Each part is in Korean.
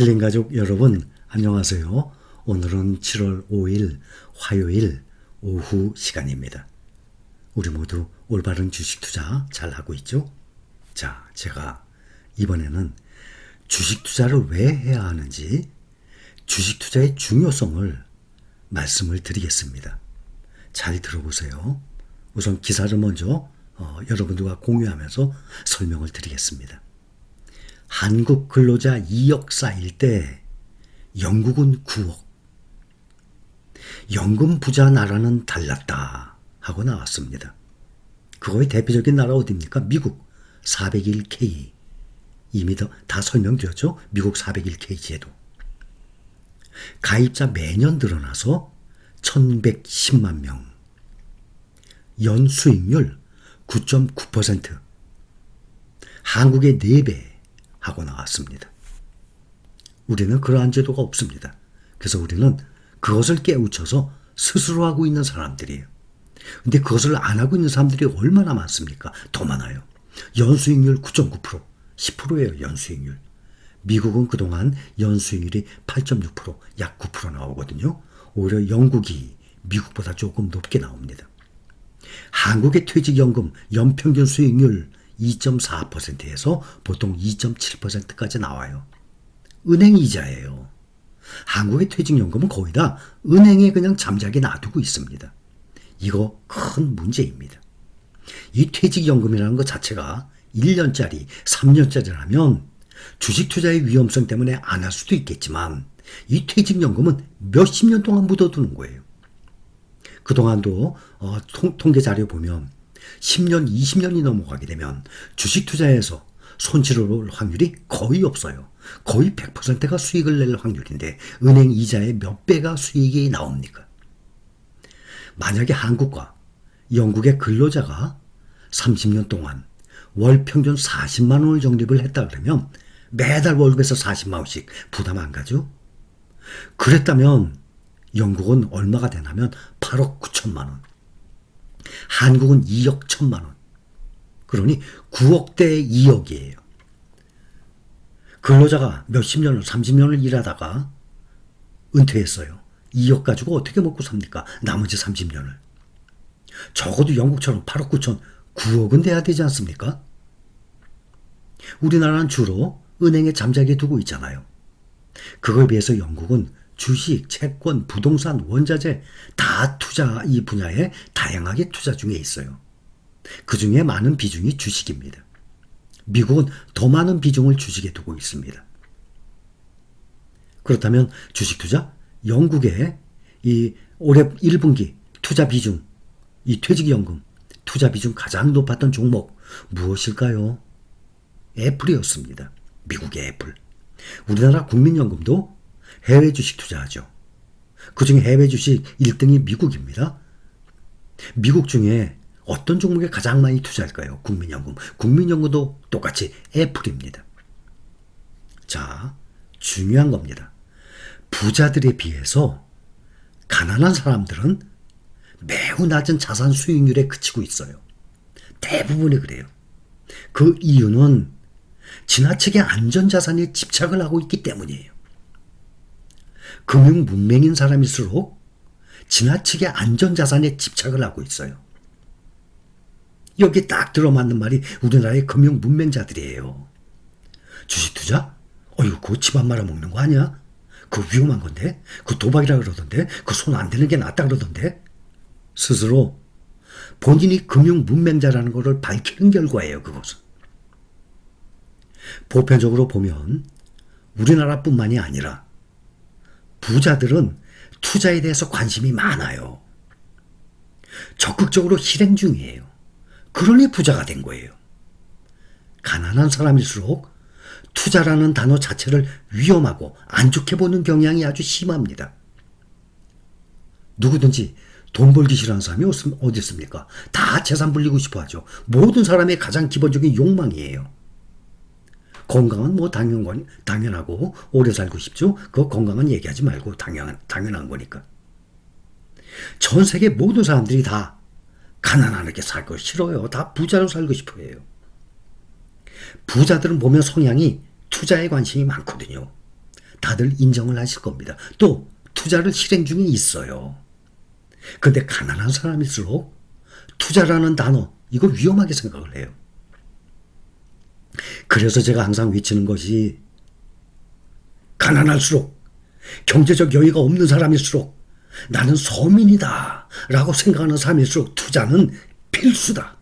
힐링 가족 여러분, 안녕하세요. 오늘은 7월 5일 화요일 오후 시간입니다. 우리 모두 올바른 주식 투자 잘 하고 있죠? 자, 제가 이번에는 주식 투자를 왜 해야 하는지 주식 투자의 중요성을 말씀을 드리겠습니다. 잘 들어보세요. 우선 기사를 먼저 어, 여러분들과 공유하면서 설명을 드리겠습니다. 한국 근로자 2억 쌓일 때 영국은 9억. 연금 부자 나라는 달랐다 하고 나왔습니다. 그거의 대표적인 나라 어디입니까? 미국 401k. 이미 더, 다 설명드렸죠? 미국 401k 제도. 가입자 매년 늘어나서 1110만 명. 연 수익률 9.9%. 한국의 4배 하고 나왔습니다. 우리는 그러한 제도가 없습니다. 그래서 우리는 그것을 깨우쳐서 스스로 하고 있는 사람들이에요. 근데 그것을 안 하고 있는 사람들이 얼마나 많습니까? 더 많아요. 연수익률 9.9%, 10%예요, 연수익률. 미국은 그동안 연수익률이 8.6%, 약 9% 나오거든요. 오히려 영국이 미국보다 조금 높게 나옵니다. 한국의 퇴직연금 연평균 수익률 2.4%에서 보통 2.7%까지 나와요. 은행 이자예요. 한국의 퇴직연금은 거의 다 은행에 그냥 잠자게 놔두고 있습니다. 이거 큰 문제입니다. 이 퇴직연금이라는 것 자체가 1년짜리, 3년짜리라면 주식 투자의 위험성 때문에 안 할 수도 있겠지만 이 퇴직연금은 몇십 년 동안 묻어두는 거예요. 그동안도 어, 통, 계 자료 보면 10년, 20년이 넘어가게 되면 주식 투자에서 손실을 올 확률이 거의 없어요. 거의 100%가 수익을 낼 확률인데 은행 이자의 몇 배가 수익이 나옵니까? 만약에 한국과 영국의 근로자가 30년 동안 월 평균 40만 원을 적립을 했다 그러면 매달 월급에서 40만 원씩 부담 안 가죠? 그랬다면 영국은 얼마가 되냐면 8억 9천만 원. 한국은 2억 1천만 원. 그러니 9억 대 2억이에요. 근로자가 몇십 년을, 30년을 일하다가 은퇴했어요. 2억 가지고 어떻게 먹고 삽니까? 나머지 30년을. 적어도 영국처럼 8억 9천, 9억은 돼야 되지 않습니까? 우리나라는 주로 은행에 잠자게 두고 있잖아요. 그걸 비해서 영국은 주식, 채권, 부동산, 원자재 다 투자 이 분야에 다양하게 투자 중에 있어요. 그 중에 많은 비중이 주식입니다. 미국은 더 많은 비중을 주식에 두고 있습니다. 그렇다면 주식 투자? 영국의 이 올해 1분기 투자 비중, 이 퇴직연금 투자 비중 가장 높았던 종목 무엇일까요? 애플이었습니다. 미국의 애플. 우리나라 국민연금도 해외 주식 투자하죠. 그 중에 해외 주식 1등이 미국입니다. 미국 중에 어떤 종목에 가장 많이 투자할까요? 국민연금. 국민연금도 똑같이 애플입니다. 자, 중요한 겁니다. 부자들에 비해서 가난한 사람들은 매우 낮은 자산 수익률에 그치고 있어요. 대부분이 그래요. 그 이유는 지나치게 안전자산에 집착을 하고 있기 때문이에요. 금융 문맹인 사람일수록 지나치게 안전자산에 집착을 하고 있어요. 여기 딱 들어맞는 말이 우리나라의 금융 문맹자들이에요. 주식 투자? 어휴, 그거 집안 말아먹는 거 아니야? 그 위험한 건데? 그 도박이라 그러던데? 그 손안 대는 게 낫다 그러던데? 스스로 본인이 금융 문맹자라는 것을 밝히는 결과예요, 그것은. 보편적으로 보면 우리나라뿐만이 아니라 부자들은 투자에 대해서 관심이 많아요. 적극적으로 실행 중이에요. 그러니 부자가 된 거예요. 가난한 사람일수록 투자라는 단어 자체를 위험하고 안 좋게 보는 경향이 아주 심합니다. 누구든지 돈 벌기 싫어하는 사람이 어디 있습니까? 다 재산 불리고 싶어 하죠. 모든 사람의 가장 기본적인 욕망이에요. 건강은 뭐 당연, 당연하고 오래 살고 싶죠. 그 건강은 얘기하지 말고 당연, 당연한 거니까. 전 세계 모든 사람들이 다 가난하게 살고 싫어요. 다 부자로 살고 싶어 해요. 부자들은 보면 성향이 투자에 관심이 많거든요. 다들 인정을 하실 겁니다. 또 투자를 실행 중에 있어요. 근데 가난한 사람일수록 투자라는 단어 이거 위험하게 생각을 해요. 그래서 제가 항상 외치는 것이 가난할수록 경제적 여유가 없는 사람일수록 나는 서민이다 라고 생각하는 사람일수록 투자는 필수다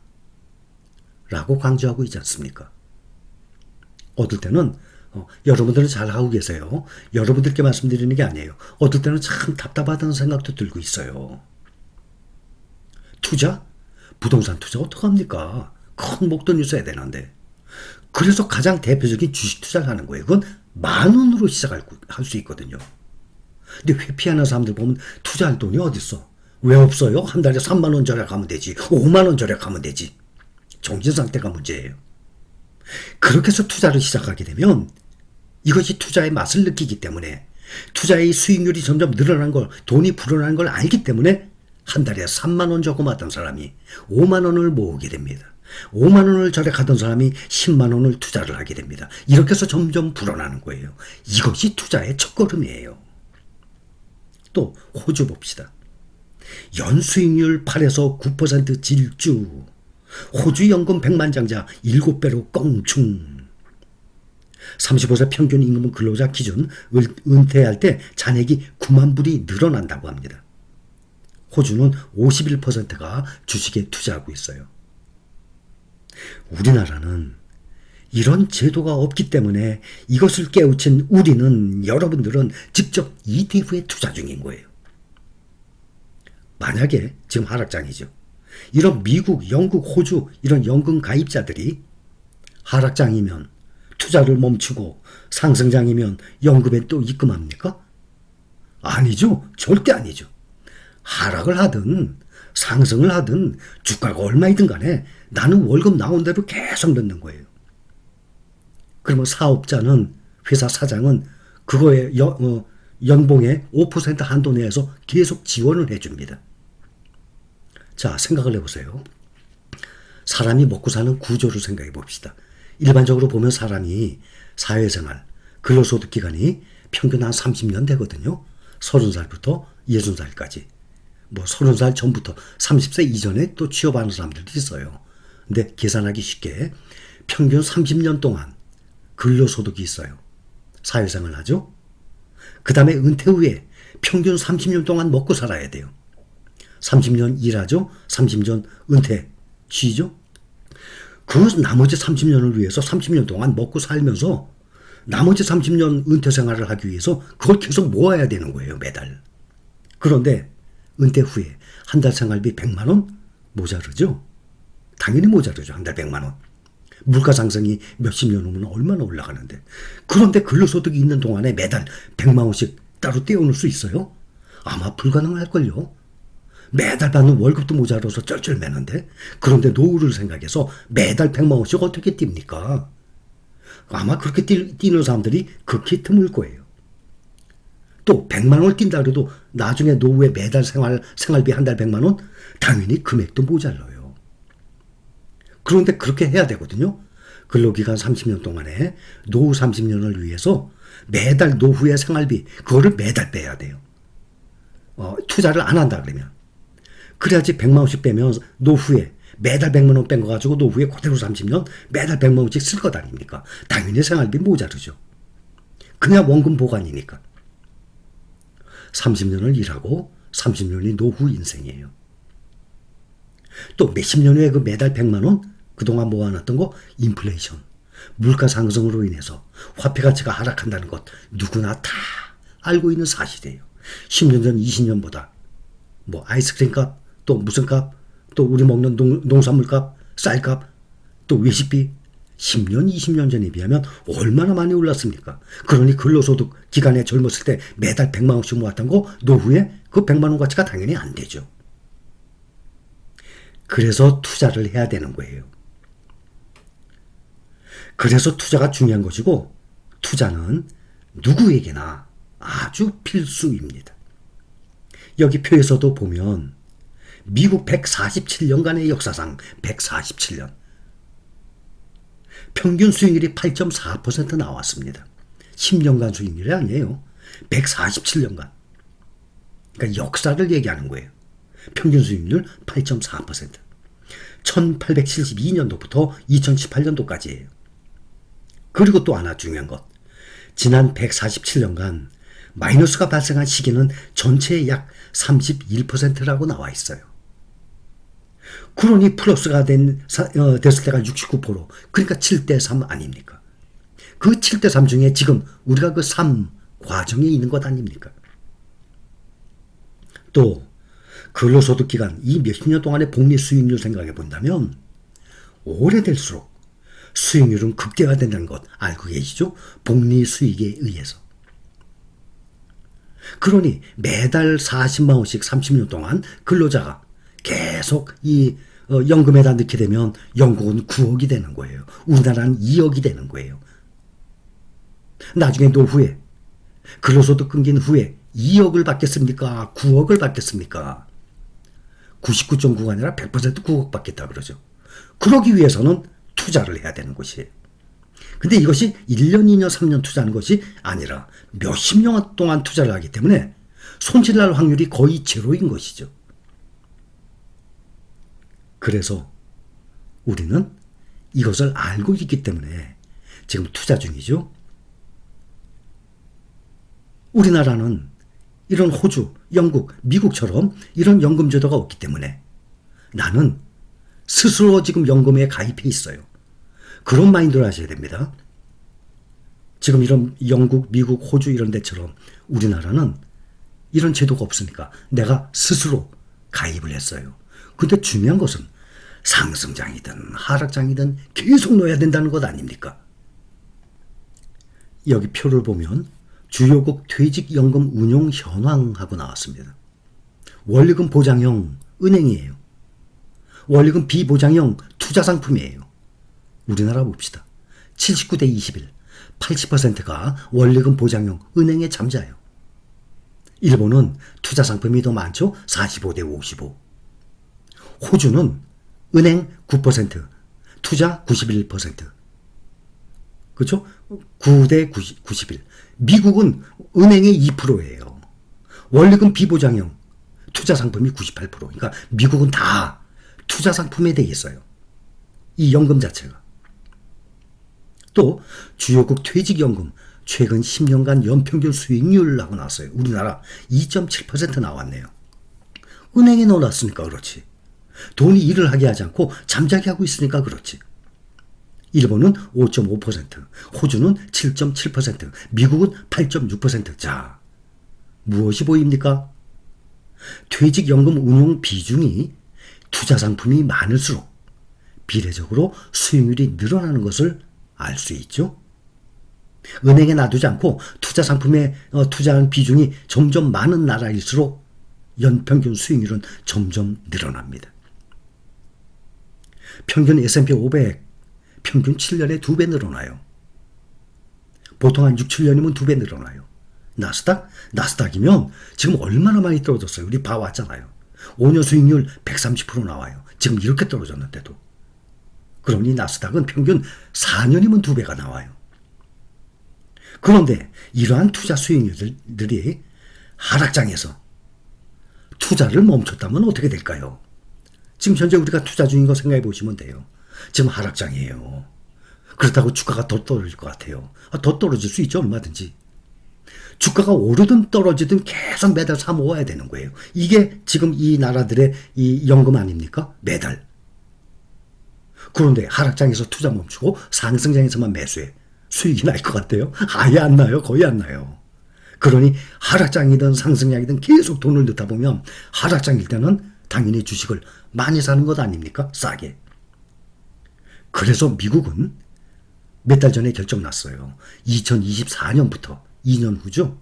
라고 강조하고 있지 않습니까? 어떨 때는 어, 여러분들은 잘 하고 계세요. 여러분들께 말씀드리는 게 아니에요. 어떨 때는 참 답답하다는 생각도 들고 있어요. 투자? 부동산 투자 어떡합니까? 큰 목돈이 있어야 되는데. 그래서 가장 대표적인 주식 투자를 하는 거예요. 그건 만 원으로 시작할 수 있거든요. 근데 회피하는 사람들 보면 투자할 돈이 어딨어? 왜 없어요? 한 달에 3만 원 절약하면 되지. 5만 원 절약하면 되지. 정신 상태가 문제예요. 그렇게 해서 투자를 시작하게 되면 이것이 투자의 맛을 느끼기 때문에 투자의 수익률이 점점 늘어난 걸, 돈이 불어나는 걸 알기 때문에 한 달에 3만 원 조금 하던 사람이 5만 원을 모으게 됩니다. 5만 원을 절약하던 사람이 10만 원을 투자를 하게 됩니다. 이렇게 해서 점점 불어나는 거예요. 이것이 투자의 첫걸음이에요. 또 호주 봅시다. 연수익률 8에서 9% 질주. 호주 연금 100만 장자 7배로 껑충. 35세 평균 임금 근로자 기준 은퇴할 때 잔액이 9만 불이 늘어난다고 합니다. 호주는 51%가 주식에 투자하고 있어요. 우리나라는 이런 제도가 없기 때문에 이것을 깨우친 우리는 여러분들은 직접 ETF에 투자 중인 거예요. 만약에 지금 하락장이죠. 이런 미국, 영국, 호주 이런 연금 가입자들이 하락장이면 투자를 멈추고 상승장이면 연금에 또 입금합니까? 아니죠. 절대 아니죠. 하락을 하든 상승을 하든 주가가 얼마이든 간에 나는 월급 나온 대로 계속 넣는 거예요. 그러면 사업자는 회사 사장은 그거에 연, 어, 연봉의 5% 한도 내에서 계속 지원을 해줍니다. 자, 생각을 해보세요. 사람이 먹고 사는 구조를 생각해 봅시다. 일반적으로 보면 사람이 사회생활, 근로소득 기간이 평균 한 30년 되거든요. 30살부터 60살까지. 뭐 30살 전부터 30세 이전에 또 취업하는 사람들도 있어요. 근데 계산하기 쉽게 평균 30년 동안 근로소득이 있어요. 사회생활 하죠. 그 다음에 은퇴 후에 평균 30년 동안 먹고 살아야 돼요. 30년 일하죠. 30년 은퇴 쉬죠. 그 나머지 30년을 위해서 30년 동안 먹고 살면서 나머지 30년 은퇴 생활을 하기 위해서 그걸 계속 모아야 되는 거예요, 매달. 그런데 은퇴 후에 한 달 생활비 100만 원 모자르죠? 당연히 모자르죠. 한 달 100만 원. 물가 상승이 몇십 년 후면 얼마나 올라가는데. 그런데 근로소득이 있는 동안에 매달 100만 원씩 따로 떼어놓을 수 있어요? 아마 불가능할걸요. 매달 받는 월급도 모자라서 쩔쩔 매는데 그런데 노후를 생각해서 매달 100만 원씩 어떻게 띱니까? 아마 그렇게 뛰, 는 사람들이 극히 드물 거예요. 또 100만 원을 뛴다 그래도 나중에 노후에 매달 생활, 생활비 한 달 100만 원? 당연히 금액도 모자라요. 그런데 그렇게 해야 되거든요. 근로기간 30년 동안에 노후 30년을 위해서 매달 노후의 생활비, 그거를 매달 빼야 돼요. 어, 투자를 안 한다 그러면. 그래야지 100만 원씩 빼면 노후에 매달 100만 원 뺀 거 가지고 노후에 그대로 30년 매달 100만 원씩 쓸 것 아닙니까? 당연히 생활비 모자르죠. 그냥 원금 보관이니까. 30년을 일하고 30년이 노후 인생이에요. 또 몇십 년 후에 그 매달 100만 원 그동안 모아놨던 거 인플레이션 물가 상승으로 인해서 화폐 가치가 하락한다는 것 누구나 다 알고 있는 사실이에요. 10년 전 20년보다 뭐 아이스크림 값 또 무슨 값, 또 우리 먹는 농, 농산물 값, 쌀 값, 또 외식비 10년, 20년 전에 비하면 얼마나 많이 올랐습니까? 그러니 근로소득 기간에 젊었을 때 매달 100만 원씩 모았던 거 노후에 그 100만 원 가치가 당연히 안 되죠. 그래서 투자를 해야 되는 거예요. 그래서 투자가 중요한 것이고 투자는 누구에게나 아주 필수입니다. 여기 표에서도 보면 미국 147년간의 역사상 147년. 평균 수익률이 8.4% 나왔습니다. 10년간 수익률이 아니에요. 147년간. 그러니까 역사를 얘기하는 거예요. 평균 수익률 8.4%. 1872년도부터 2018년도까지예요. 그리고 또 하나 중요한 것. 지난 147년간 마이너스가 발생한 시기는 전체의 약 31%라고 나와 있어요. 그러니 플러스가 된, 어, 됐을 때가 69%. 그러니까 7대 3 아닙니까? 그 7대 3 중에 지금 우리가 그 3 과정에 있는 것 아닙니까? 또, 근로소득 기간 이 몇십 년 동안의 복리 수익률 생각해 본다면 오래될수록 수익률은 극대화된다는 것 알고 계시죠? 복리 수익에 의해서. 그러니 매달 40만 원씩 30년 동안 근로자가 계속 이 어, 연금에다 넣게 되면 영국은 9억이 되는 거예요. 우리나라는 2억이 되는 거예요. 나중에 노후에 근로소득 끊긴 후에 2억을 받겠습니까? 9억을 받겠습니까? 99.9가 아니라 100% 9억 받겠다 그러죠. 그러기 위해서는 투자를 해야 되는 것이에요. 근데 이것이 1년, 2년, 3년 투자하는 것이 아니라 몇십 년 동안 투자를 하기 때문에 손실날 확률이 거의 제로인 것이죠. 그래서 우리는 이것을 알고 있기 때문에 지금 투자 중이죠. 우리나라는 이런 호주, 영국, 미국처럼 이런 연금 제도가 없기 때문에 나는 스스로 지금 연금에 가입해 있어요. 그런 마인드를 하셔야 됩니다. 지금 이런 영국, 미국, 호주 이런 데처럼 우리나라는 이런 제도가 없으니까 내가 스스로 가입을 했어요. 근데 중요한 것은 상승장이든 하락장이든 계속 넣어야 된다는 것 아닙니까? 여기 표를 보면 주요국 퇴직연금 운용 현황하고 나왔습니다. 원리금 보장형 은행이에요. 원리금 비보장형 투자 상품이에요. 우리나라 봅시다. 79대 21, 80%가 원리금 보장형 은행에 잠자요. 일본은 투자 상품이 더 많죠? 45대 55. 호주는 은행 9%, 투자 91%. 그렇죠? 9대 90, 91. 미국은 은행의 2%예요. 원리금 비보장형 투자 상품이 98%. 그러니까 미국은 다 투자 상품에 대해 있어요. 이 연금 자체가. 또 주요국 퇴직연금 최근 10년간 연평균 수익률하고 나왔어요. 우리나라 2.7% 나왔네요. 은행에 넣어놨으니까 그렇지. 돈이 일을 하게 하지 않고 잠자게 하고 있으니까 그렇지. 일본은 5.5%, 호주는 7.7%, 미국은 8.6%. 자, 무엇이 보입니까? 퇴직연금 운용 비중이 투자 상품이 많을수록 비례적으로 수익률이 늘어나는 것을 알 수 있죠. 은행에 놔두지 않고 투자 상품에 어, 투자한 비중이 점점 많은 나라일수록 연평균 수익률은 점점 늘어납니다. 평균 S&P 500 평균 7년에 2배 늘어나요. 보통 한 6, 7년이면 2배 늘어나요. 나스닥? 나스닥이면 지금 얼마나 많이 떨어졌어요. 우리 봐왔잖아요. 5년 수익률 130% 나와요. 지금 이렇게 떨어졌는데도. 그러니 나스닥은 평균 4년이면 2배가 나와요. 그런데 이러한 투자 수익률들이 하락장에서 투자를 멈췄다면 어떻게 될까요? 지금 현재 우리가 투자 중인 거 생각해 보시면 돼요. 지금 하락장이에요. 그렇다고 주가가 더 떨어질 것 같아요. 아, 더 떨어질 수 있죠, 얼마든지. 주가가 오르든 떨어지든 계속 매달 사 모아야 되는 거예요. 이게 지금 이 나라들의 이 연금 아닙니까? 매달. 그런데 하락장에서 투자 멈추고 상승장에서만 매수해. 수익이 날 것 같아요? 아예 안 나요. 거의 안 나요. 그러니 하락장이든 상승장이든 계속 돈을 넣다 보면 하락장일 때는 당연히 주식을 많이 사는 것 아닙니까? 싸게. 그래서 미국은 몇 달 전에 결정 났어요. 2024년부터 2년 후죠.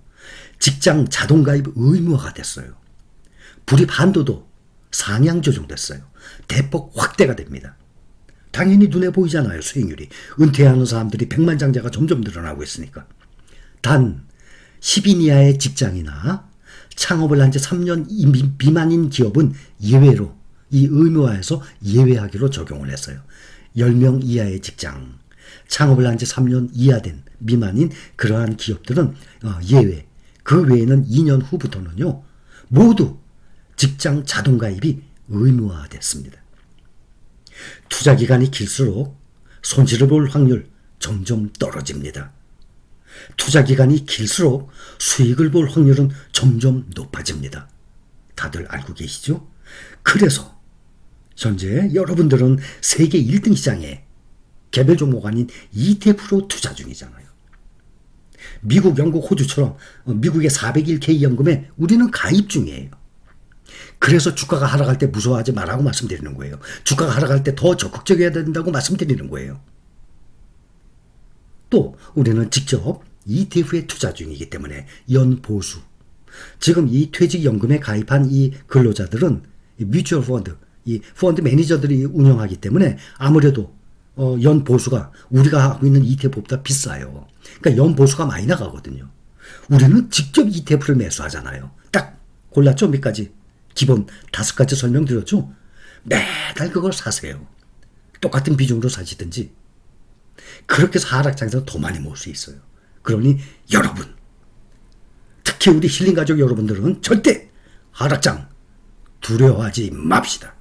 직장 자동 가입 의무화가 됐어요. 불입 한도도 상향 조정됐어요. 대폭 확대가 됩니다. 당연히 눈에 보이잖아요. 수익률이. 은퇴하는 사람들이 백만장자가 점점 늘어나고 있으니까. 단 10인 이하의 직장이나 창업을 한 지 3년 미만인 기업은 예외로 이 의무화에서 예외하기로 적용을 했어요. 10명 이하의 직장, 창업을 한 지 3년 이하 된 미만인 그러한 기업들은 어, 예외. 그 외에는 2년 후부터는요. 모두 직장 자동 가입이 의무화됐습니다. 투자 기간이 길수록 손실을 볼 확률 점점 떨어집니다. 투자 기간이 길수록 수익을 볼 확률은 점점 높아집니다. 다들 알고 계시죠? 그래서 현재 여러분들은 세계 1등 시장에 개별 종목 아닌 ETF로 투자 중이잖아요. 미국, 영국, 호주처럼 어, 미국의 401k 연금에 우리는 가입 중이에요. 그래서 주가가 하락할 때 무서워하지 말라고 말씀드리는 거예요. 주가가 하락할 때 더 적극적이어야 된다고 말씀드리는 거예요. 또 우리는 직접 ETF에 투자 중이기 때문에 연보수. 지금 이 퇴직연금에 가입한 이 근로자들은 이 뮤추얼 펀드, 이 펀드 매니저들이 운영하기 때문에 아무래도 어, 연 보수가 우리가 하고 있는 ETF보다 비싸요. 그러니까 연 보수가 많이 나가거든요. 우리는 직접 ETF를 매수하잖아요. 딱 골랐죠? 몇 가지. 기본 다섯 가지 설명드렸죠? 매달 그걸 사세요. 똑같은 비중으로 사시든지. 그렇게 해서 하락장에서 더 많이 모을 수 있어요. 그러니 여러분, 특히 우리 힐링 가족 여러분들은 절대 하락장 두려워하지 맙시다.